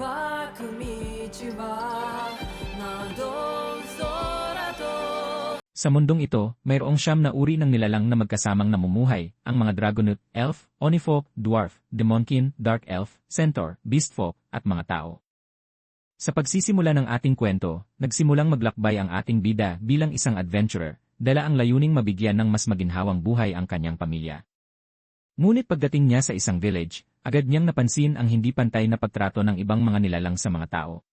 ばく道は窓空と Sa mundong ito, mayroong siyam na uri ng nilalang na magkasamang namumuhay, ang mga Dragonoot, Elf, Onifolk, Dwarf, Demonkin, Dark Elf, Centaur, Beastfolk, at mga tao. Sa pagsisimula ng ating kwento, nagsimulang maglakbay ang ating bida bilang isang adventurer, dala ang layuning mabigyan ng mas maginhawang buhay ang kanyang pamilya. Ngunit pagdating niya sa isang village, agad niyang napansin ang hindi pantay na pagtrato ng ibang mga nilalang sa mga tao.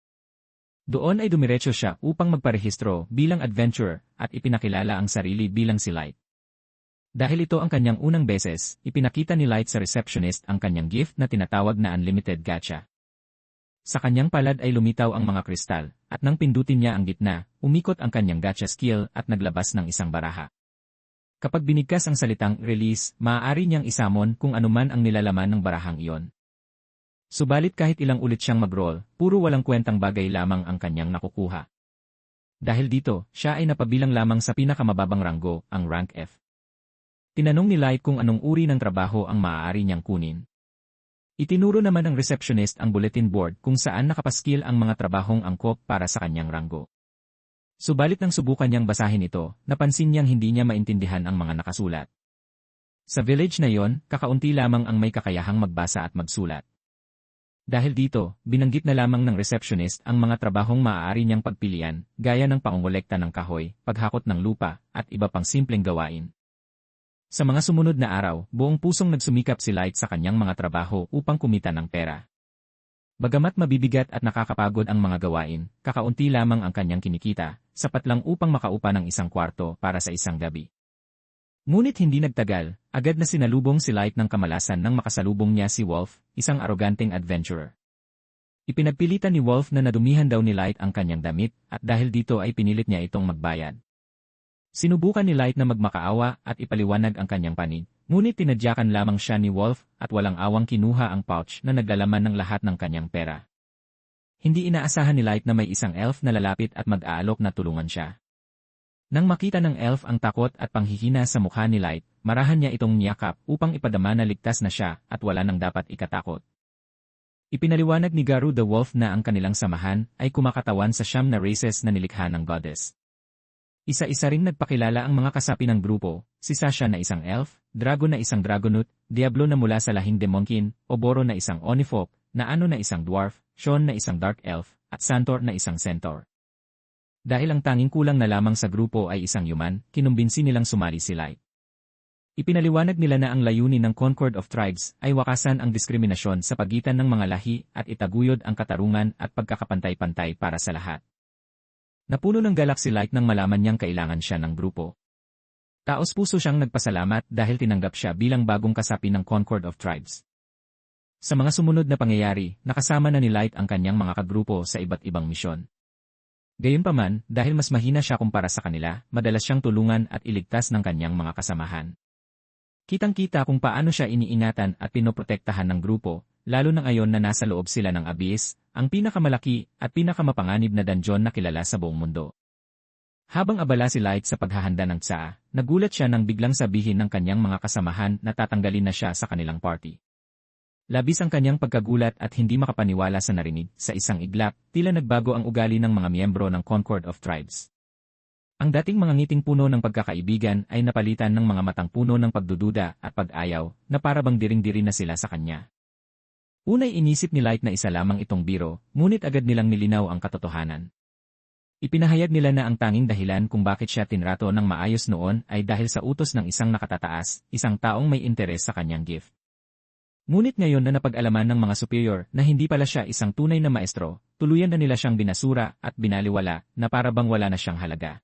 Doon ay dumiretso siya upang magparehistro bilang adventurer at ipinakilala ang sarili bilang si Light. Dahil ito ang kanyang unang beses, ipinakita ni Light sa receptionist ang kanyang gift na tinatawag na Unlimited Gacha. Sa kanyang palad ay lumitaw ang mga kristal, at nang pindutin niya ang gitna, umikot ang kanyang gacha skill at naglabas ng isang baraha. Kapag binigkas ang salitang release, maaari niyang isamon kung anuman ang nilalaman ng barahang iyon. Subalit kahit ilang ulit siyang mag-roll, puro walang kwentang bagay lamang ang kanyang nakukuha. Dahil dito, siya ay napabilang lamang sa pinakamababang ranggo, ang rank F. Tinanong ni Light kung anong uri ng trabaho ang maaari niyang kunin. Itinuro naman ng receptionist ang bulletin board kung saan nakapaskil ang mga trabahong angkop para sa kanyang ranggo. Subalit nang subukan niyang basahin ito, napansin niyang hindi niya maintindihan ang mga nakasulat. Sa village na yon, kakaunti lamang ang may kakayahang magbasa at magsulat. Dahil dito, binanggit na lamang ng receptionist ang mga trabahong maaari niyang pagpilian, gaya ng pangongolekta ng kahoy, paghakot ng lupa, at iba pang simpleng gawain. Sa mga sumunod na araw, buong pusong nagsumikap si Light sa kanyang mga trabaho upang kumita ng pera. Bagamat mabibigat at nakakapagod ang mga gawain, kakaunti lamang ang kanyang kinikita, sapat lang upang makaupa ng isang kwarto para sa isang gabi. Ngunit hindi nagtagal, agad na sinalubong si Light ng kamalasan nang makasalubong niya si Wolf, isang aroganteng adventurer. Ipinagpilitan ni Wolf na nadumihan daw ni Light ang kanyang damit, at dahil dito ay pinilit niya itong magbayad. Sinubukan ni Light na magmakaawa at ipaliwanag ang kanyang panig, ngunit tinadyakan lamang siya ni Wolf at walang awang kinuha ang pouch na naglalaman ng lahat ng kanyang pera. Hindi inaasahan ni Light na may isang elf na lalapit at mag-aalok na tulungan siya. Nang makita ng elf ang takot at panghihina sa mukha ni Light, marahan niya itong niyakap upang ipadama na ligtas na siya at wala nang dapat ikatakot. Ipinaliwanag ni Garu the Wolf na ang kanilang samahan ay kumakatawan sa siyam na races na nilikha ng goddess. Isa-isa ring nagpakilala ang mga kasapi ng grupo, si Sasha na isang elf, Dragon na isang Dragonoot, Diablo na mula sa lahing Demonkin, Oboro na isang Onifolk, Naano na isang Dwarf, Sean na isang Dark Elf, at Santor na isang Centaur. Dahil ang tanging kulang na lamang sa grupo ay isang human, kinumbinsi nilang sumali si Light. Ipinaliwanag nila na ang layunin ng Concord of Tribes ay wakasan ang diskriminasyon sa pagitan ng mga lahi at itaguyod ang katarungan at pagkakapantay-pantay para sa lahat. Napuno ng galak si Light nang malaman niyang kailangan siya ng grupo. Taos puso siyang nagpasalamat dahil tinanggap siya bilang bagong kasapi ng Concord of Tribes. Sa mga sumunod na pangyayari, nakasama na ni Light ang kanyang mga kagrupo sa iba't ibang misyon. Gayunpaman, dahil mas mahina siya kumpara sa kanila, madalas siyang tulungan at iligtas ng kanyang mga kasamahan. Kitang-kita kung paano siya iniingatan at pinoprotektahan ng grupo, lalo na ngayon na nasa loob sila ng Abyss, ang pinakamalaki at pinakamapanganib na dungeon na kilala sa buong mundo. Habang abala si Light sa paghahanda ng tsaa, nagulat siya nang biglang sabihin ng kanyang mga kasamahan na tatanggalin na siya sa kanilang party. Labis ang kanyang pagkagulat at hindi makapaniwala sa narinig, sa isang iglap, tila nagbago ang ugali ng mga miyembro ng Concord of Tribes. Ang dating mga ngiting puno ng pagkakaibigan ay napalitan ng mga matang puno ng pagdududa at pag-ayaw na parabang diring-diri na sila sa kanya. Unay inisip ni Light na isa lamang itong biro, ngunit agad nilang nilinaw ang katotohanan. Ipinahayag nila na ang tanging dahilan kung bakit siya tinrato ng maayos noon ay dahil sa utos ng isang nakatataas, isang taong may interes sa kanyang gift. Ngunit ngayon na napag-alaman ng mga superior na hindi pala siya isang tunay na maestro, tuluyan na nila siyang binasura at binaliwala na para bang wala na siyang halaga.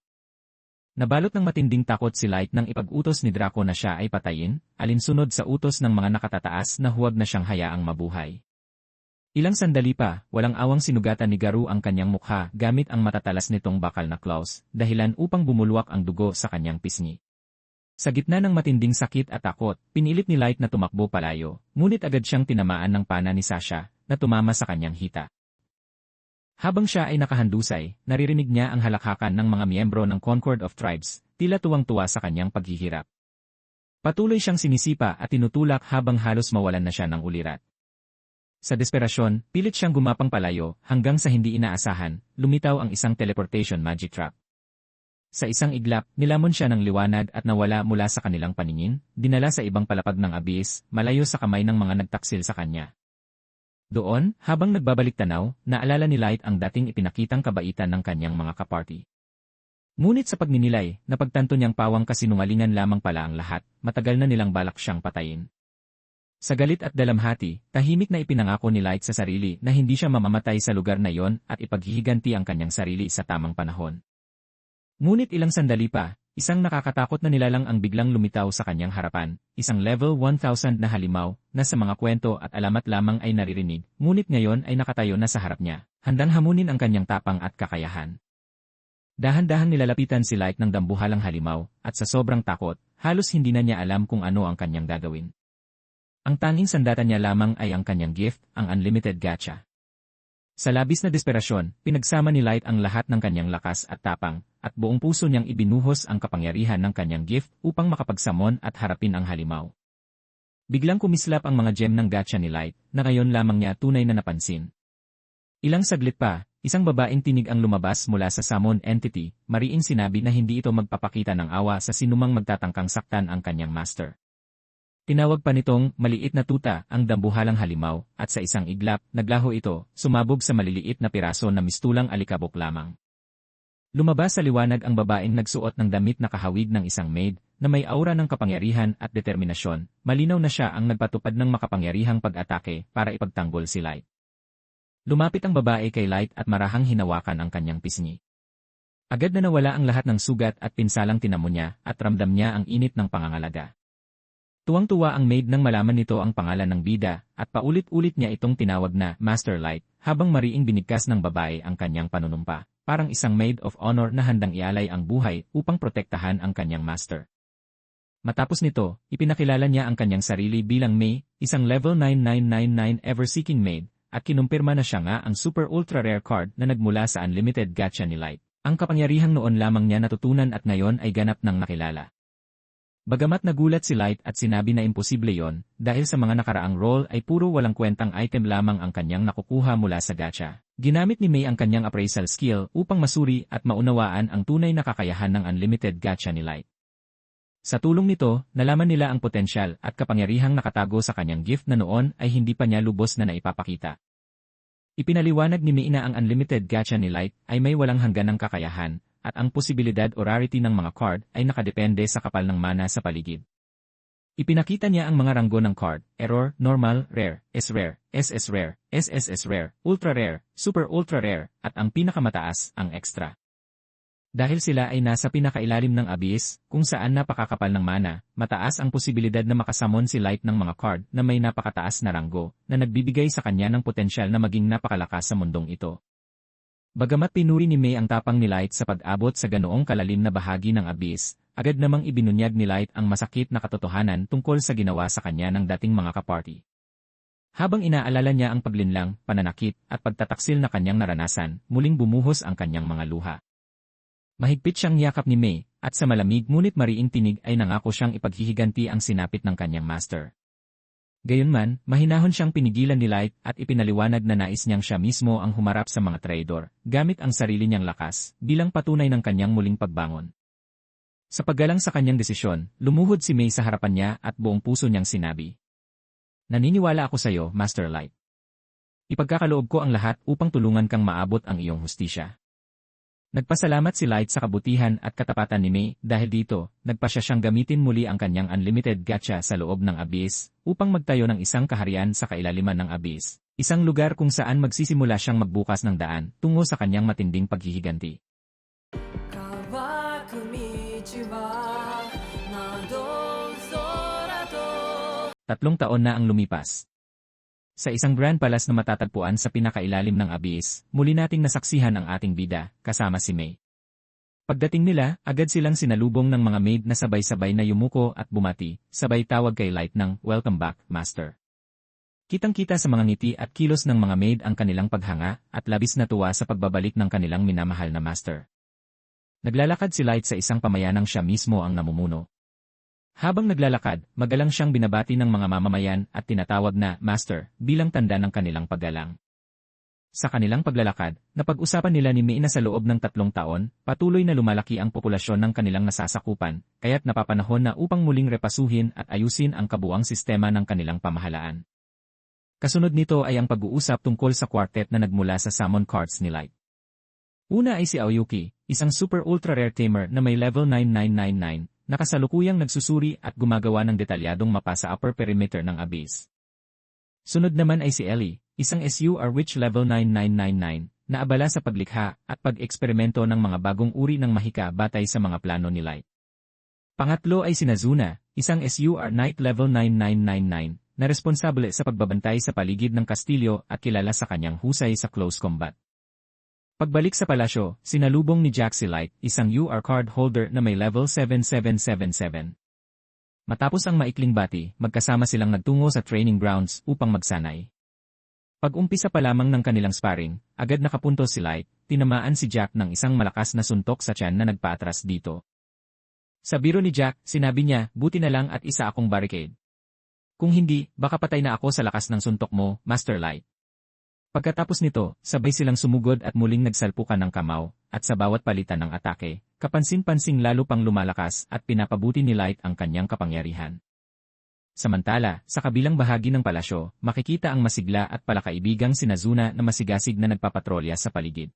Nabalot ng matinding takot si Light nang ipag-utos ni Draco na siya ay patayin, alinsunod sa utos ng mga nakatataas na huwag na siyang hayaang mabuhay. Ilang sandali pa, walang awang sinugatan ni Garu ang kanyang mukha gamit ang matatalas nitong bakal na claws, dahilan upang bumulwak ang dugo sa kanyang pisngi. Sa gitna ng matinding sakit at takot, pinilit ni Light na tumakbo palayo, ngunit agad siyang tinamaan ng pana ni Sasha, na tumama sa kanyang hita. Habang siya ay nakahandusay, naririnig niya ang halakhakan ng mga miyembro ng Concord of Tribes, tila tuwang-tuwa sa kanyang paghihirap. Patuloy siyang sinisipa at tinutulak habang halos mawalan na siya ng ulirat. Sa desperasyon, pilit siyang gumapang palayo hanggang sa hindi inaasahan, lumitaw ang isang teleportation magic trap. Sa isang iglap, nilamon siya ng liwanag at nawala mula sa kanilang paningin, dinala sa ibang palapag ng abyss, malayo sa kamay ng mga nagtaksil sa kanya. Doon, habang nagbabalik tanaw, naalala ni Light ang dating ipinakitang kabaitan ng kanyang mga kaparty. Ngunit sa pagninilay, napagtanto niyang pawang kasinungalingan lamang pala ang lahat, matagal na nilang balak siyang patayin. Sa galit at dalamhati, tahimik na ipinangako ni Light sa sarili na hindi siya mamamatay sa lugar na yon at ipaghihiganti ang kanyang sarili sa tamang panahon. Ngunit ilang sandali pa, isang nakakatakot na nilalang ang biglang lumitaw sa kanyang harapan, isang level 1000 na halimaw, na sa mga kwento at alamat lamang ay naririnig, ngunit ngayon ay nakatayo na sa harap niya, handang hamunin ang kanyang tapang at kakayahan. Dahan-dahan nilalapitan si Light ng dambuhalang halimaw, at sa sobrang takot, halos hindi na niya alam kung ano ang kanyang gagawin. Ang tanging sandata niya lamang ay ang kanyang gift, ang unlimited gacha. Sa labis na desperasyon, pinagsama ni Light ang lahat ng kanyang lakas at tapang, at buong puso niyang ibinuhos ang kapangyarihan ng kanyang gift upang makapagsamon at harapin ang halimaw. Biglang kumislap ang mga gem ng gacha ni Light, na ngayon lamang niya tunay na napansin. Ilang saglit pa, Isang babaeng tinig ang lumabas mula sa summon entity, mariin sinabi na hindi ito magpapakita ng awa sa sinumang magtatangkang saktan ang kanyang master. Tinawag pa nitong maliit na tuta ang dambuhalang halimaw, at sa isang iglap, naglaho ito, sumabog sa maliliit na piraso na mistulang alikabok lamang. Lumabas sa liwanag ang babaeng nagsuot ng damit na kahawig ng isang maid, na may aura ng kapangyarihan at determinasyon, malinaw na siya ang nagpatupad ng makapangyarihang pag-atake para ipagtanggol si Light. Lumapit ang babae kay Light at marahang hinawakan ang kanyang pisngi. Agad na nawala ang lahat ng sugat at pinsalang tinamo niya at ramdam niya ang init ng pangangalaga. Tuwang-tuwa ang maid nang malaman nito ang pangalan ng bida at paulit-ulit niya itong tinawag na Master Light habang mariing binigkas ng babae ang kanyang panunumpa, parang isang maid of honor na handang ialay ang buhay upang protektahan ang kanyang master. Matapos nito, ipinakilala niya ang kanyang sarili bilang May, isang level 9999 ever-seeking maid at kinumpirma na siya nga ang super ultra rare card na nagmula sa unlimited gacha ni Light. Ang kapangyarihang noon lamang niya natutunan at ngayon ay ganap ng nakilala. Bagamat nagulat si Light at sinabi na imposible yon, dahil sa mga nakaraang role ay puro walang kwentang item lamang ang kanyang nakukuha mula sa gacha. Ginamit ni May ang kanyang appraisal skill upang masuri at maunawaan ang tunay na kakayahan ng unlimited gacha ni Light. Sa tulong nito, nalaman nila ang potensyal at kapangyarihang nakatago sa kanyang gift na noon ay hindi pa niya lubos na naipapakita. Ipinaliwanag ni Mina ang unlimited gacha ni Light ay may walang hangganang kakayahan, at ang posibilidad o rarity ng mga card ay nakadepende sa kapal ng mana sa paligid. Ipinakita niya ang mga ranggo ng card, error, normal, rare, S-rare, SS rare, SSS rare, ultra rare, super ultra rare, at ang pinakamataas, ang extra. Dahil sila ay nasa pinakailalim ng abyss, kung saan napakakapal ng mana, mataas ang posibilidad na makasamon si Light ng mga card na may napakataas na ranggo, na nagbibigay sa kanya ng potensyal na maging napakalakas sa mundong ito. Bagamat pinuri ni May ang tapang ni Light sa pag-abot sa ganoong kalalim na bahagi ng abyss, agad namang ibinunyag ni Light ang masakit na katotohanan tungkol sa ginawa sa kanya ng dating mga kaparty. Habang inaalala niya ang paglinlang, pananakit, at pagtataksil na kanyang naranasan, muling bumuhos ang kanyang mga luha. Mahigpit siyang yakap ni May, at sa malamig ngunit mariing tinig ay nangako siyang ipaghihiganti ang sinapit ng kanyang master. Gayunman, mahinahon siyang pinigilan ni Light at ipinaliwanag na nais niyang siya mismo ang humarap sa mga traidor, gamit ang sarili niyang lakas, bilang patunay ng kanyang muling pagbangon. Sa paggalang sa kanyang desisyon, lumuhod si May sa harapan niya at buong puso niyang sinabi. Naniniwala ako sa iyo, Master Light. Ipagkakaloob ko ang lahat upang tulungan kang maabot ang iyong hustisya. Nagpasalamat si Light sa kabutihan at katapatan ni May dahil dito, nagpasya siyang gamitin muli ang kanyang unlimited gacha sa loob ng abyss upang magtayo ng isang kaharian sa kailaliman ng abyss, isang lugar kung saan magsisimula siyang magbukas ng daan tungo sa kanyang matinding paghihiganti. Tatlong taon na ang lumipas. Sa isang grand palace na matatagpuan sa pinakailalim ng abyss, muli nating nasaksihan ang ating bida, kasama si May. Pagdating nila, agad silang sinalubong ng mga maid na sabay-sabay na yumuko at bumati, sabay tawag kay Light ng, Welcome back, Master. Kitang-kita sa mga ngiti at kilos ng mga maid ang kanilang paghanga at labis na tuwa sa pagbabalik ng kanilang minamahal na Master. Naglalakad si Light sa isang pamayanang siya mismo ang namumuno. Habang naglalakad, magalang siyang binabati ng mga mamamayan at tinatawag na Master bilang tanda ng kanilang paggalang. Sa kanilang paglalakad, napag-usapan nila ni May na sa loob ng tatlong taon, patuloy na lumalaki ang populasyon ng kanilang nasasakupan, kaya't napapanahon na upang muling repasuhin at ayusin ang kabuang sistema ng kanilang pamahalaan. Kasunod nito ay ang pag-uusap tungkol sa quartet na nagmula sa Summon Cards ni Light. Una ay si Aoyuki, isang super ultra rare tamer na may level 9999, na kasalukuyang nagsusuri at gumagawa ng detalyadong mapa sa upper perimeter ng Abyss. Sunod naman ay si Ellie, isang SUR which level 9999, na abala sa paglikha at pag-eksperimento ng mga bagong uri ng mahika batay sa mga plano ni Light. Pangatlo ay si Nazuna, isang SUR Knight level 9999, na responsable sa pagbabantay sa paligid ng kastilyo at kilala sa kanyang husay sa close combat. Pagbalik sa palasyo, sinalubong ni Jack si Light, isang UR card holder na may level 7777. Matapos ang maikling bati, magkasama silang nagtungo sa training grounds upang magsanay. Pag-umpisa pa lamang ng kanilang sparring, agad nakapunto si Light, tinamaan si Jack ng isang malakas na suntok sa tiyan na nagpaatras dito. Sa biro ni Jack, sinabi niya, buti na lang at isa akong barricade. Kung hindi, baka patay na ako sa lakas ng suntok mo, Master Light. Pagkatapos nito, sabay silang sumugod at muling nagsalpukan ng kamaw, at sa bawat palitan ng atake, kapansin-pansing lalo pang lumalakas at pinapabuti ni Light ang kanyang kapangyarihan. Samantala, sa kabilang bahagi ng palasyo, makikita ang masigla at palakaibigang si Nazuna na masigasig na nagpapatrolya sa paligid.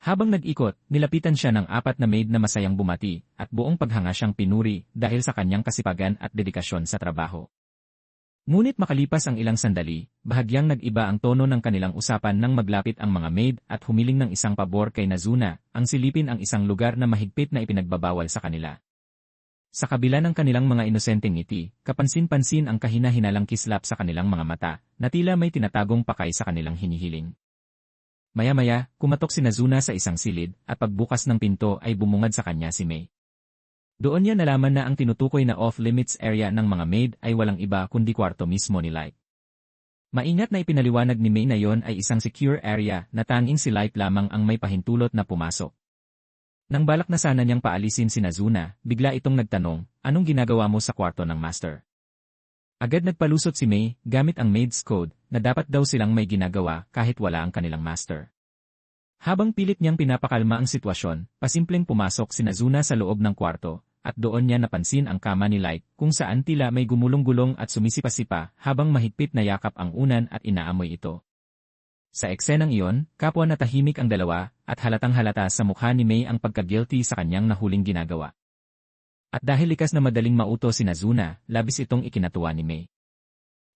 Habang nag-ikot, nilapitan siya ng apat na maid na masayang bumati at buong paghanga siyang pinuri dahil sa kanyang kasipagan at dedikasyon sa trabaho. Ngunit makalipas ang ilang sandali, bahagyang nag-iba ang tono ng kanilang usapan nang maglapit ang mga maid at humiling ng isang pabor kay Nazuna, ang silipin ang isang lugar na mahigpit na ipinagbabawal sa kanila. Sa kabila ng kanilang mga inosenteng ngiti, kapansin-pansin ang kahina-hinalang kislap sa kanilang mga mata, na tila may tinatagong pakay sa kanilang hinihiling. Maya-maya, kumatok si Nazuna sa isang silid, at pagbukas ng pinto ay bumungad sa kanya si May. Doon niya nalaman na ang tinutukoy na off-limits area ng mga maid ay walang iba kundi kwarto mismo ni Light. Maingat na ipinaliwanag ni May na yon ay isang secure area na tanging si Light lamang ang may pahintulot na pumasok. Nang balak na sana niyang paalisin si Nazuna, bigla itong nagtanong, anong ginagawa mo sa kwarto ng master? Agad nagpalusot si May, gamit ang maid's code, na dapat daw silang may ginagawa kahit wala ang kanilang master. Habang pilit niyang pinapakalma ang sitwasyon, pasimpleng pumasok si Nazuna sa loob ng kwarto, at doon niya napansin ang kama ni Light kung saan tila may gumulong-gulong at sumisipa-sipa habang mahigpit na yakap ang unan at inaamoy ito. Sa eksenang iyon, kapwa na tahimik ang dalawa, at halatang halata sa mukha ni May ang pagka-guilty sa kanyang nahuling ginagawa. At dahil likas na madaling mauto si Nazuna, labis itong ikinatuwa ni May.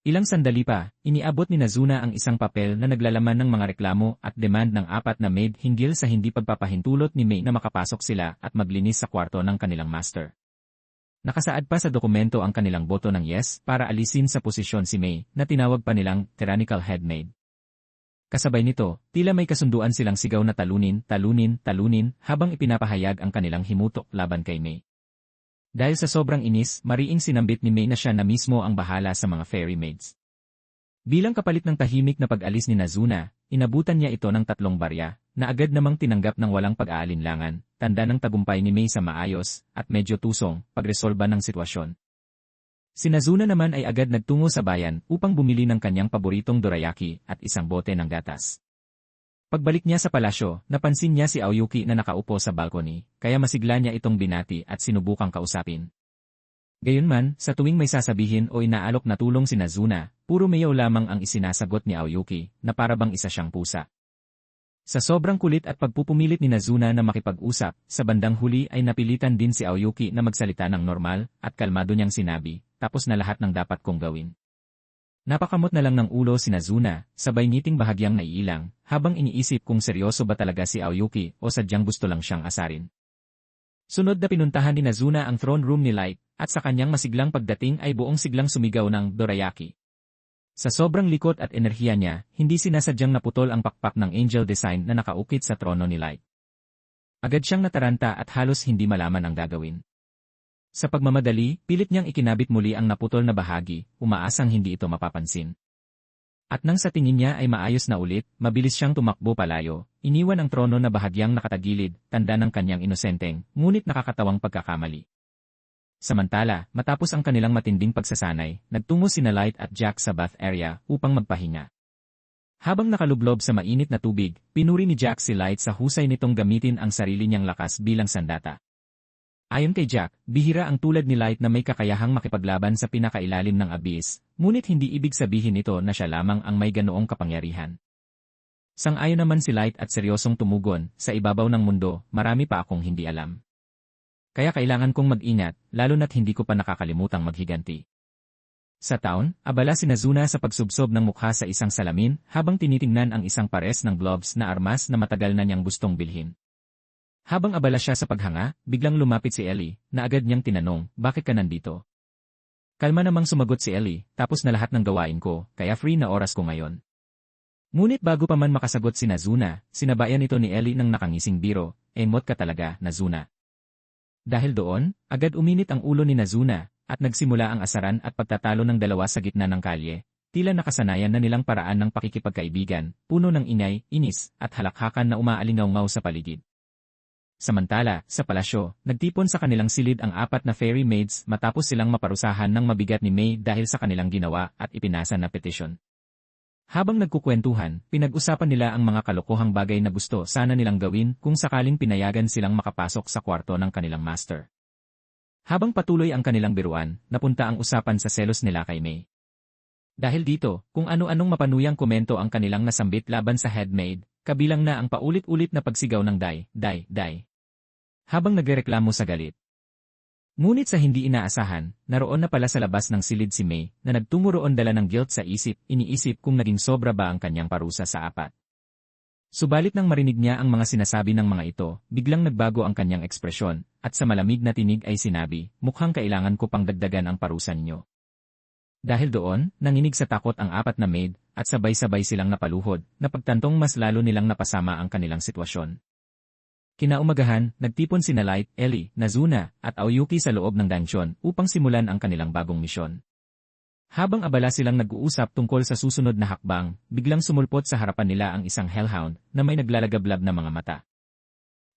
Ilang sandali pa, iniabot ni Nazuna ang isang papel na naglalaman ng mga reklamo at demand ng apat na maid hinggil sa hindi pagpapahintulot ni May na makapasok sila at maglinis sa kwarto ng kanilang master. Nakasaad pa sa dokumento ang kanilang boto ng yes para alisin sa posisyon si May na tinawag pa nilang tyrannical head maid. Kasabay nito, tila may kasunduan silang sigaw na talunin, talunin, talunin, habang ipinapahayag ang kanilang himutok laban kay May. Dahil sa sobrang inis, mariing sinambit ni May na siya na mismo ang bahala sa mga fairy maids. Bilang kapalit ng tahimik na pag-alis ni Nazuna, inabutan niya ito ng tatlong barya, na agad namang tinanggap ng walang pag-aalinlangan, tanda ng tagumpay ni May sa maayos, at medyo tusong, pagresolba ng sitwasyon. Si Nazuna naman ay agad nagtungo sa bayan upang bumili ng kanyang paboritong dorayaki at isang bote ng gatas. Pagbalik niya sa palasyo, napansin niya si Aoyuki na nakaupo sa balcony, kaya masigla niya itong binati at sinubukang kausapin. Gayunman, sa tuwing may sasabihin o inaalok na tulong si Nazuna, puro mayaw lamang ang isinasagot ni Aoyuki, na parabang isa siyang pusa. Sa sobrang kulit at pagpupumilit ni Nazuna na makipag-usap, sa bandang huli ay napilitan din si Aoyuki na magsalita ng normal, at kalmado niyang sinabi, tapos na lahat ng dapat kong gawin. Napakamot na lang ng ulo si Nazuna, sabay ngiting bahagyang naiilang, habang iniisip kung seryoso ba talaga si Aoyuki o sadyang gusto lang siyang asarin. Sunod na pinuntahan ni Nazuna ang throne room ni Light, at sa kanyang masiglang pagdating ay buong siglang sumigaw ng Dorayaki. Sa sobrang likot at enerhiya niya, hindi sinasadyang naputol ang pakpak ng angel design na nakaukit sa trono ni Light. Agad siyang nataranta at halos hindi malaman ang gagawin. Sa pagmamadali, pilit niyang ikinabit muli ang naputol na bahagi, umaasang hindi ito mapapansin. At nang sa tingin niya ay maayos na ulit, mabilis siyang tumakbo palayo, iniwan ang trono na bahagyang nakatagilid, tanda ng kanyang inosenteng, ngunit nakakatawang pagkakamali. Samantala, matapos ang kanilang matinding pagsasanay, nagtungo sina Light at Jack sa bath area upang magpahinga. Habang nakalublob sa mainit na tubig, pinuri ni Jack si Light sa husay nitong gamitin ang sarili niyang lakas bilang sandata. Ayon kay Jack, bihira ang tulad ni Light na may kakayahang makipaglaban sa pinakailalim ng abyss, ngunit hindi ibig sabihin ito na siya lamang ang may ganoong kapangyarihan. Sang-ayon naman si Light at seryosong tumugon, sa ibabaw ng mundo, marami pa akong hindi alam. Kaya kailangan kong mag-ingat, lalo na't hindi ko pa nakakalimutang maghiganti. Sa taon, abala si Nazuna sa pagsubsob ng mukha sa isang salamin habang tinitingnan ang isang pares ng gloves na armas na matagal na niyang gustong bilhin. Habang abala siya sa paghanga, biglang lumapit si Ellie, na agad niyang tinanong, bakit ka nandito? Kalma namang sumagot si Ellie, tapos na lahat ng gawain ko, kaya free na oras ko ngayon. Ngunit bago pa man makasagot si Nazuna, sinabayan ito ni Ellie ng nakangising biro, emot ka talaga, Nazuna. Dahil doon, agad uminit ang ulo ni Nazuna, at nagsimula ang asaran at pagtatalo ng dalawa sa gitna ng kalye, tila nakasanayan na nilang paraan ng pakikipagkaibigan, puno ng inay, inis, at halakhakan na umaalingaw sa paligid. Samantala, sa palasyo, nagtipon sa kanilang silid ang apat na fairy maids matapos silang maparusahan ng mabigat ni May dahil sa kanilang ginawa at ipinasa na petisyon. Habang nagkukwentuhan, pinag-usapan nila ang mga kalokohang bagay na gusto sana nilang gawin kung sakaling pinayagan silang makapasok sa kwarto ng kanilang master. Habang patuloy ang kanilang biruan, napunta ang usapan sa selos nila kay May. Dahil dito, kung ano-anong mapanuyang komento ang kanilang nasambit laban sa headmaid, kabilang na ang paulit-ulit na pagsigaw ng day, day, day. Habang nagreklamo sa galit, Ngunit sa hindi inaasahan, naroon na pala sa labas ng silid si May na nagtungo roon dala ng guilt sa isip, iniisip kung naging sobra ba ang kanyang parusa sa apat. Subalit nang marinig niya ang mga sinasabi ng mga ito, biglang nagbago ang kanyang ekspresyon, at sa malamig na tinig ay sinabi, mukhang kailangan ko pang dagdagan ang parusan niyo. Dahil doon, nanginig sa takot ang apat na maid, at sabay-sabay silang napaluhod, na pagtantong mas lalo nilang napasama ang kanilang sitwasyon. Kinaumagahan, nagtipon sina Light, Ellie, Nazuna, at Aoyuki sa loob ng dungeon upang simulan ang kanilang bagong misyon. Habang abala silang nag-uusap tungkol sa susunod na hakbang, biglang sumulpot sa harapan nila ang isang hellhound na may naglalagablab na mga mata.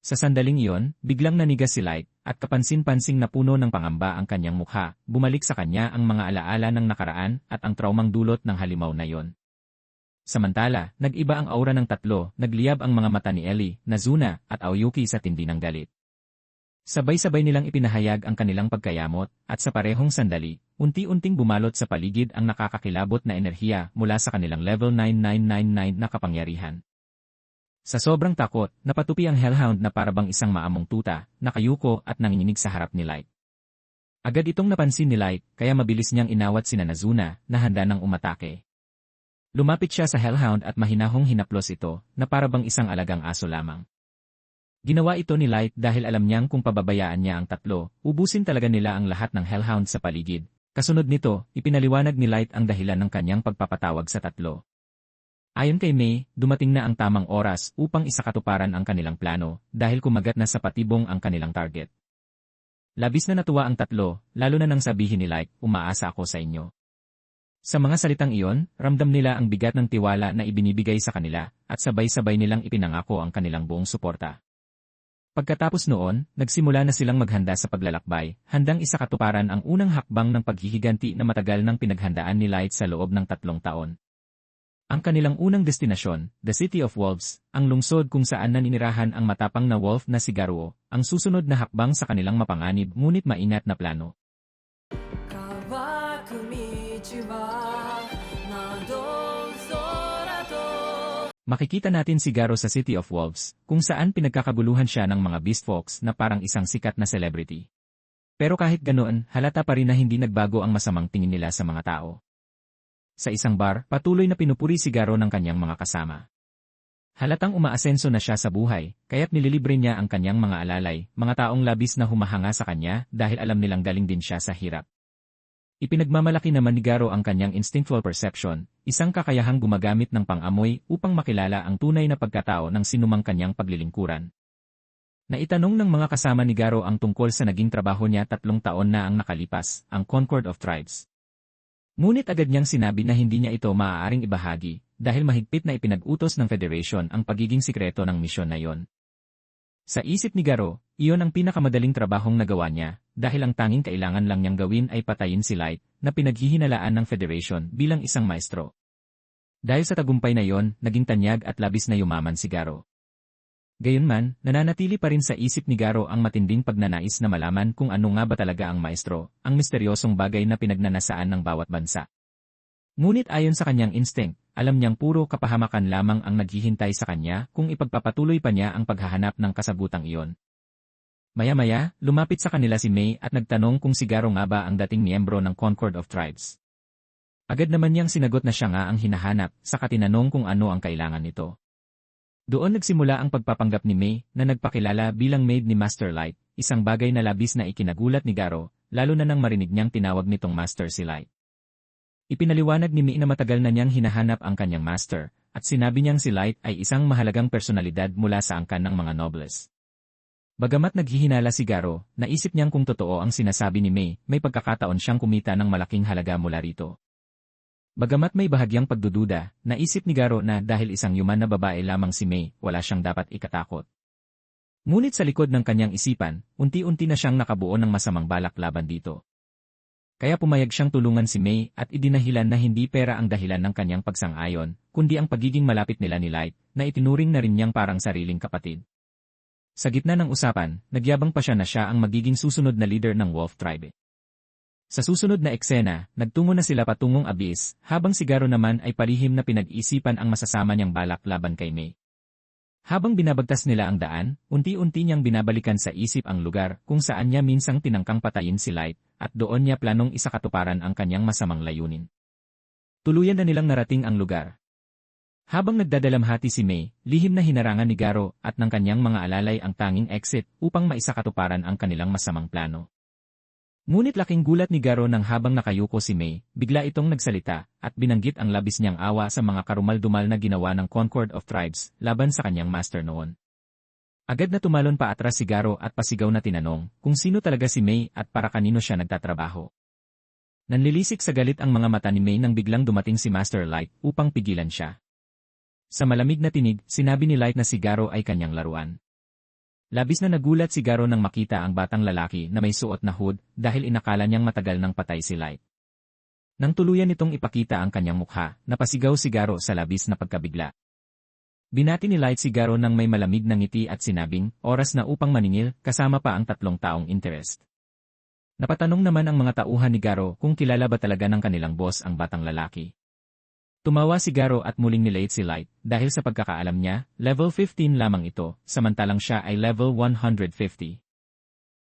Sa sandaling iyon, biglang nanigas si Light, at kapansin-pansing na puno ng pangamba ang kanyang mukha, bumalik sa kanya ang mga alaala ng nakaraan at ang traumang dulot ng halimaw na yon. Samantala, nag-iba ang aura ng tatlo, nagliyab ang mga mata ni Ellie, Nazuna, at Aoyuki sa tindi ng galit. Sabay-sabay nilang ipinahayag ang kanilang pagkayamot, at sa parehong sandali, unti-unting bumalot sa paligid ang nakakakilabot na enerhiya mula sa kanilang level 9999 na kapangyarihan. Sa sobrang takot, napatupi ang Hellhound na parabang isang maamong tuta, nakayuko at nanginginig sa harap ni Light. Agad itong napansin ni Light, kaya mabilis niyang inawat sina Nazuna na handa ng umatake. Lumapit siya sa Hellhound at mahinahong hinaplos ito, na parabang isang alagang aso lamang. Ginawa ito ni Light dahil alam niyang kung pababayaan niya ang tatlo, ubusin talaga nila ang lahat ng Hellhound sa paligid. Kasunod nito, ipinaliwanag ni Light ang dahilan ng kanyang pagpapatawag sa tatlo. Ayon kay May, dumating na ang tamang oras upang isakatuparan ang kanilang plano dahil kumagat na sa patibong ang kanilang target. Labis na natuwa ang tatlo, lalo na nang sabihin ni Light, umaasa ako sa inyo. Sa mga salitang iyon, ramdam nila ang bigat ng tiwala na ibinibigay sa kanila, at sabay-sabay nilang ipinangako ang kanilang buong suporta. Pagkatapos noon, nagsimula na silang maghanda sa paglalakbay, handang isakatuparan ang unang hakbang ng paghihiganti na matagal ng pinaghandaan ni Light sa loob ng tatlong taon. Ang kanilang unang destinasyon, the City of Wolves, ang lungsod kung saan naninirahan ang matapang na wolf na si Garuo, ang susunod na hakbang sa kanilang mapanganib ngunit maingat na plano. Makikita natin si Garo sa City of Wolves, kung saan pinagkakaguluhan siya ng mga beast folks na parang isang sikat na celebrity. Pero kahit ganoon, halata pa rin na hindi nagbago ang masamang tingin nila sa mga tao. Sa isang bar, patuloy na pinupuri si Garo ng kanyang mga kasama. Halatang umaasenso na siya sa buhay, kaya't nililibre niya ang kanyang mga alalay, mga taong labis na humahanga sa kanya dahil alam nilang galing din siya sa hirap. Ipinagmamalaki naman ni Garo ang kanyang instinctual perception, isang kakayahang gumagamit ng pang-amoy upang makilala ang tunay na pagkatao ng sinumang kanyang paglilingkuran. Naitanong ng mga kasama ni Garo ang tungkol sa naging trabaho niya tatlong taon na ang nakalipas, ang Concord of Tribes. Ngunit agad niyang sinabi na hindi niya ito maaaring ibahagi, dahil mahigpit na ipinag-utos ng Federation ang pagiging sikreto ng misyon na yon. Sa isip ni Garo, iyon ang pinakamadaling trabahong nagawa niya, dahil ang tanging kailangan lang niyang gawin ay patayin si Light na pinaghihinalaan ng Federation bilang isang maestro. Dahil sa tagumpay na yon, naging tanyag at labis na yumaman si Garo. Gayunman, nananatili pa rin sa isip ni Garo ang matinding pagnanais na malaman kung ano nga ba talaga ang maestro, ang misteryosong bagay na pinagnanasaan ng bawat bansa. Ngunit ayon sa kanyang instinct, alam niyang puro kapahamakan lamang ang naghihintay sa kanya kung ipagpapatuloy pa niya ang paghahanap ng kasabutang iyon. Maya-maya, lumapit sa kanila si May at nagtanong kung si Garo nga ba ang dating miyembro ng Concord of Tribes. Agad naman niyang sinagot na siya nga ang hinahanap, sa katinanong kung ano ang kailangan nito. Doon nagsimula ang pagpapanggap ni May na nagpakilala bilang maid ni Master Light, isang bagay na labis na ikinagulat ni Garo, lalo na nang marinig niyang tinawag nitong Master si Light. Ipinaliwanag ni May na matagal na niyang hinahanap ang kanyang master, at sinabi niyang si Light ay isang mahalagang personalidad mula sa angkan ng mga nobles. Bagamat naghihinala si Garo, naisip niyang kung totoo ang sinasabi ni May, may pagkakataon siyang kumita ng malaking halaga mula rito. Bagamat may bahagyang pagdududa, naisip ni Garo na dahil isang yuman na babae lamang si May, wala siyang dapat ikatakot. Ngunit sa likod ng kanyang isipan, unti-unti na siyang nakabuo ng masamang balak laban dito. Kaya pumayag siyang tulungan si May at idinahilan na hindi pera ang dahilan ng kanyang pagsang-ayon, kundi ang pagiging malapit nila ni Light, na itinuring na rin niyang parang sariling kapatid. Sa gitna ng usapan, nagyabang pa siya na siya ang magiging susunod na leader ng Wolf Tribe. Sa susunod na eksena, nagtungo na sila patungong Abyss, habang si Garo naman ay palihim na pinag-isipan ang masasama niyang balak laban kay May. Habang binabagtas nila ang daan, unti-unti niyang binabalikan sa isip ang lugar kung saan niya minsang tinangkang patayin si Light, at doon niya planong isakatuparan ang kanyang masamang layunin. Tuluyan na nilang narating ang lugar. Habang nagdadalamhati si May, lihim na hinarangan ni Garo at ng kanyang mga alalay ang tanging exit upang maisakatuparan ang kanilang masamang plano. Ngunit laking gulat ni Garo nang habang nakayuko si May, bigla itong nagsalita, at binanggit ang labis niyang awa sa mga karumal-dumal na ginawa ng Concord of Tribes laban sa kanyang master noon. Agad na tumalon pa atras si Garo at pasigaw na tinanong kung sino talaga si May at para kanino siya nagtatrabaho. Nanlilisik sa galit ang mga mata ni May nang biglang dumating si Master Light upang pigilan siya. Sa malamig na tinig, sinabi ni Light na si Garo ay kanyang laruan. Labis na nagulat si Garo nang makita ang batang lalaki na may suot na hood dahil inakala niyang matagal nang patay si Light. Nang tuluyan nitong ipakita ang kanyang mukha, napasigaw si Garo sa labis na pagkabigla. Binati ni Light si Garo nang may malamig na ngiti at sinabing, oras na upang maningil, kasama pa ang tatlong taong interest. Napatanong naman ang mga tauhan ni Garo kung kilala ba talaga ng kanilang boss ang batang lalaki. Tumawa si Garo at muling nilate si Light dahil sa pagkakaalam niya, level 15 lamang ito, samantalang siya ay level 150.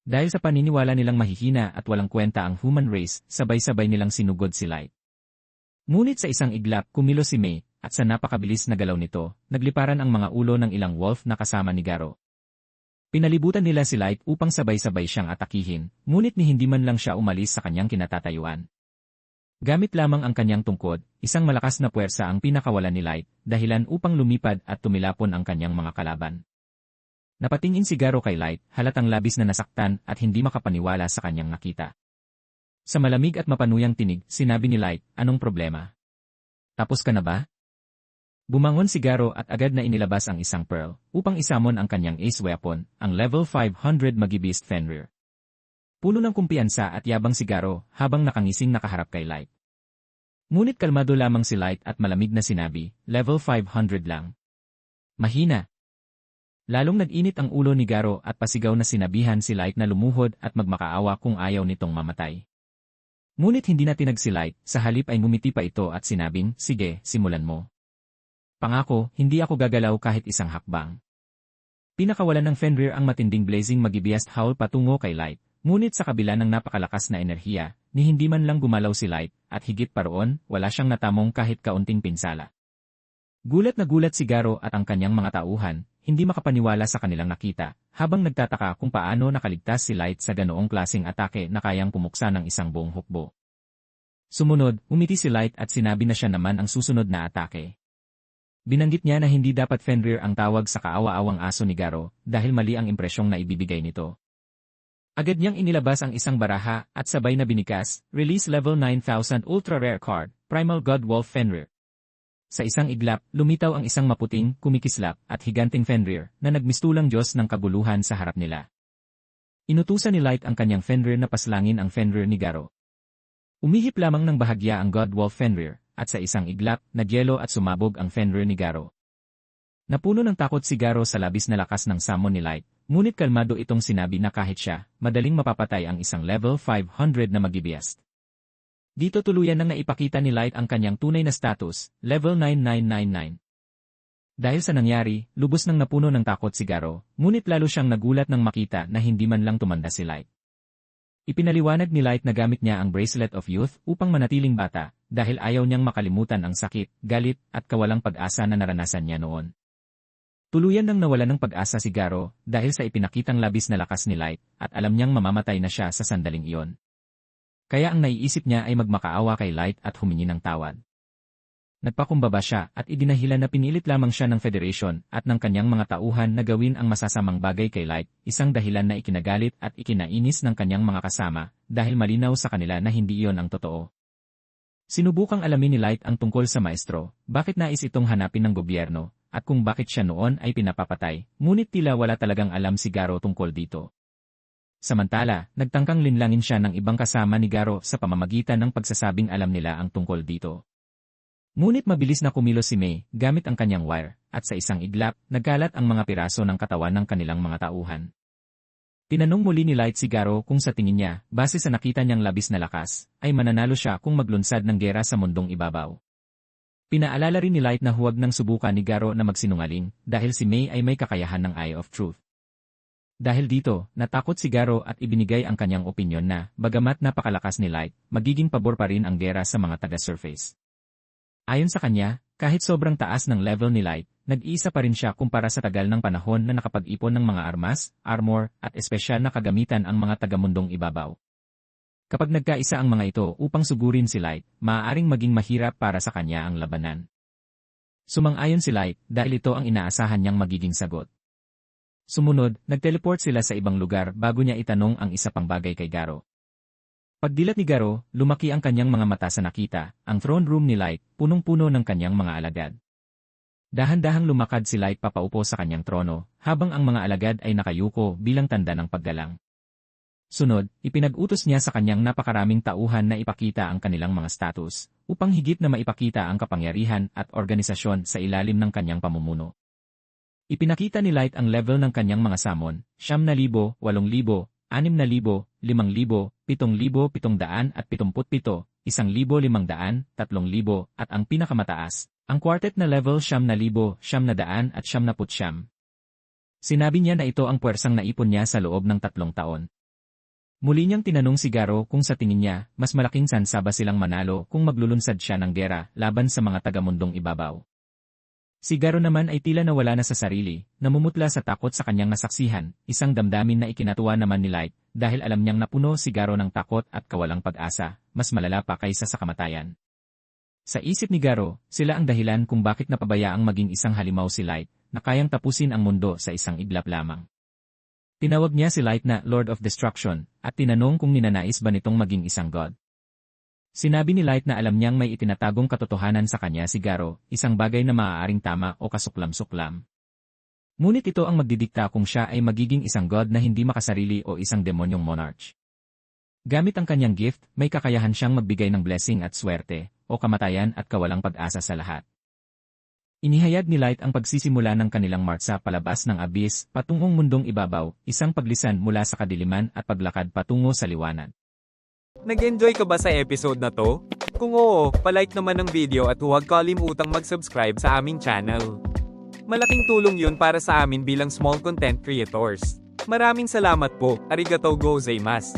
Dahil sa paniniwala nilang mahihina at walang kwenta ang human race, sabay-sabay nilang sinugod si Light. Ngunit sa isang iglap, kumilo si May, at sa napakabilis na galaw nito, nagliparan ang mga ulo ng ilang wolf na kasama ni Garo. Pinalibutan nila si Light upang sabay-sabay siyang atakihin, ngunit ni hindi man lang siya umalis sa kanyang kinatatayuan. Gamit lamang ang kanyang tungkod, isang malakas na puwersa ang pinakawalan ni Light, dahilan upang lumipad at tumilapon ang kanyang mga kalaban. Napatingin si Garo kay Light, halatang labis na nasaktan at hindi makapaniwala sa kanyang nakita. Sa malamig at mapanuyang tinig, sinabi ni Light, anong problema? Tapos ka na ba? Bumangon si Garo at agad na inilabas ang isang pearl, upang isamon ang kanyang ace weapon, ang level 500 Magibist Fenrir. Puno ng kumpiyansa at yabang sigaro habang nakangising nakaharap kay Light. Ngunit kalmado lamang si Light at malamig na sinabi, level 500 lang. Mahina. Lalong nag-init ang ulo ni Garo at pasigaw na sinabihan si Light na lumuhod at magmakaawa kung ayaw nitong mamatay. Ngunit hindi na tinag si Light, sa halip ay ngumiti pa ito at sinabing, sige, simulan mo. Pangako, hindi ako gagalaw kahit isang hakbang. Pinakawalan ng Fenrir ang matinding blazing magibiyast howl patungo kay Light, Ngunit sa kabila ng napakalakas na enerhiya, ni hindi man lang gumalaw si Light, at higit pa roon, wala siyang natamong kahit kaunting pinsala. Gulat na gulat si Garo at ang kanyang mga tauhan, hindi makapaniwala sa kanilang nakita, habang nagtataka kung paano nakaligtas si Light sa ganoong klasing atake na kayang pumuksa ng isang buong hukbo. Sumunod, umiti si Light at sinabi na siya naman ang susunod na atake. Binanggit niya na hindi dapat Fenrir ang tawag sa kaawa-awang aso ni Garo dahil mali ang impresyong na ibibigay nito. Agad niyang inilabas ang isang baraha at sabay na binikas, Release Level 9000 Ultra Rare Card, Primal God Wolf Fenrir. Sa isang iglap, lumitaw ang isang maputing, kumikislap, at higanting Fenrir na nagmistulang Diyos ng kabuluhan sa harap nila. Inutusan ni Light ang kanyang Fenrir na paslangin ang Fenrir ni Garo. Umihip lamang ng bahagya ang Godwolf Fenrir, at sa isang iglap, nagyelo at sumabog ang Fenrir ni Garo. Napuno ng takot si Garo sa labis na lakas ng samon ni Light, ngunit kalmado itong sinabi na kahit siya, madaling mapapatay ang isang level 500 na magibiyast. Dito tuluyan nang naipakita ni Light ang kanyang tunay na status, level 9999. Dahil sa nangyari, lubos nang napuno ng takot si Garo, ngunit lalo siyang nagulat nang makita na hindi man lang tumanda si Light. Ipinaliwanag ni Light na gamit niya ang Bracelet of Youth upang manatiling bata, dahil ayaw niyang makalimutan ang sakit, galit, at kawalang pag-asa na naranasan niya noon. Tuluyan nang nawala ng pag-asa si Garo dahil sa ipinakitang labis na lakas ni Light at alam niyang mamamatay na siya sa sandaling iyon. Kaya ang naiisip niya ay magmakaawa kay Light at humingi ng tawad. Nagpakumbaba siya at idinahilan na pinilit lamang siya ng Federation at ng kanyang mga tauhan na gawin ang masasamang bagay kay Light, isang dahilan na ikinagalit at ikinainis ng kanyang mga kasama dahil malinaw sa kanila na hindi iyon ang totoo. Sinubukang alamin ni Light ang tungkol sa maestro, bakit nais itong hanapin ng gobyerno, at kung bakit siya noon ay pinapapatay, ngunit tila wala talagang alam si Garo tungkol dito. Samantala, nagtangkang linlangin siya ng ibang kasama ni Garo sa pamamagitan ng pagsasabing alam nila ang tungkol dito. Ngunit mabilis na kumilos si May gamit ang kanyang wire, at sa isang iglap, nagkalat ang mga piraso ng katawan ng kanilang mga tauhan. Tinanong muli ni Light si Garo kung sa tingin niya, base sa nakita niyang labis na lakas, ay mananalo siya kung maglunsad ng gera sa mundong ibabaw. Pinaalala rin ni Light na huwag nang subukan ni Garo na magsinungaling dahil si May ay may kakayahan ng Eye of Truth. Dahil dito, natakot si Garo at ibinigay ang kanyang opinyon na, bagamat napakalakas ni Light, magiging pabor pa rin ang gera sa mga taga-surface. Ayon sa kanya, kahit sobrang taas ng level ni Light, nag-iisa pa rin siya kumpara sa tagal ng panahon na nakapag-ipon ng mga armas, armor, at espesyal na kagamitan ang mga tagamundong ibabaw. Kapag nagkaisa ang mga ito upang sugurin si Light, maaaring maging mahirap para sa kanya ang labanan. Sumang-ayon si Light dahil ito ang inaasahan niyang magiging sagot. Sumunod, nagteleport sila sa ibang lugar bago niya itanong ang isa pang bagay kay Garo. Pagdilat ni Garo, lumaki ang kanyang mga mata sa nakita, ang throne room ni Light, punong-puno ng kanyang mga alagad. Dahan-dahang lumakad si Light papaupo sa kanyang trono, habang ang mga alagad ay nakayuko bilang tanda ng paggalang. Sunod, ipinag-utos niya sa kanyang napakaraming tauhan na ipakita ang kanilang mga status, upang higit na maipakita ang kapangyarihan at organisasyon sa ilalim ng kanyang pamumuno. Ipinakita ni Light ang level ng kanyang mga samon, 7,000, 8,000, 6,000, 5,000, 7,700 at 77, 1,500, 3,000, at ang pinakamataas, ang quartet na level 7,000, 700 at 79. Sinabi niya na ito ang puwersang naipon niya sa loob ng tatlong taon. Muli niyang tinanong si Garo kung sa tingin niya, mas malaking sansa ba silang manalo kung maglulunsad siya ng gera laban sa mga tagamundong ibabaw. Si Garo naman ay tila nawala na sa sarili, namumutla sa takot sa kanyang nasaksihan, isang damdamin na ikinatuwa naman ni Light, dahil alam niyang napuno si Garo ng takot at kawalang pag-asa, mas malala pa kaysa sa kamatayan. Sa isip ni Garo, sila ang dahilan kung bakit napabayaang maging isang halimaw si Light, na kayang tapusin ang mundo sa isang iglap lamang. Tinawag niya si Light na Lord of Destruction, at tinanong kung ninanais ba nitong maging isang god. Sinabi ni Light na alam niyang may itinatagong katotohanan sa kanya si Garo, isang bagay na maaaring tama o kasuklam-suklam. Ngunit ito ang magdidikta kung siya ay magiging isang god na hindi makasarili o isang demonyong monarch. Gamit ang kanyang gift, may kakayahan siyang magbigay ng blessing at swerte, o kamatayan at kawalang pag-asa sa lahat. Inihayag ni Light ang pagsisimula ng kanilang marcha palabas ng abyss patungong mundong ibabaw, isang paglisan mula sa kadiliman at paglakad patungo sa liwanag. Nag-enjoy ka ba sa episode na to? Kung oo, palike naman ng video at huwag kalimutang mag-subscribe sa aming channel. Malaking tulong yun para sa amin bilang small content creators. Maraming salamat po, arigatou gozaimasu.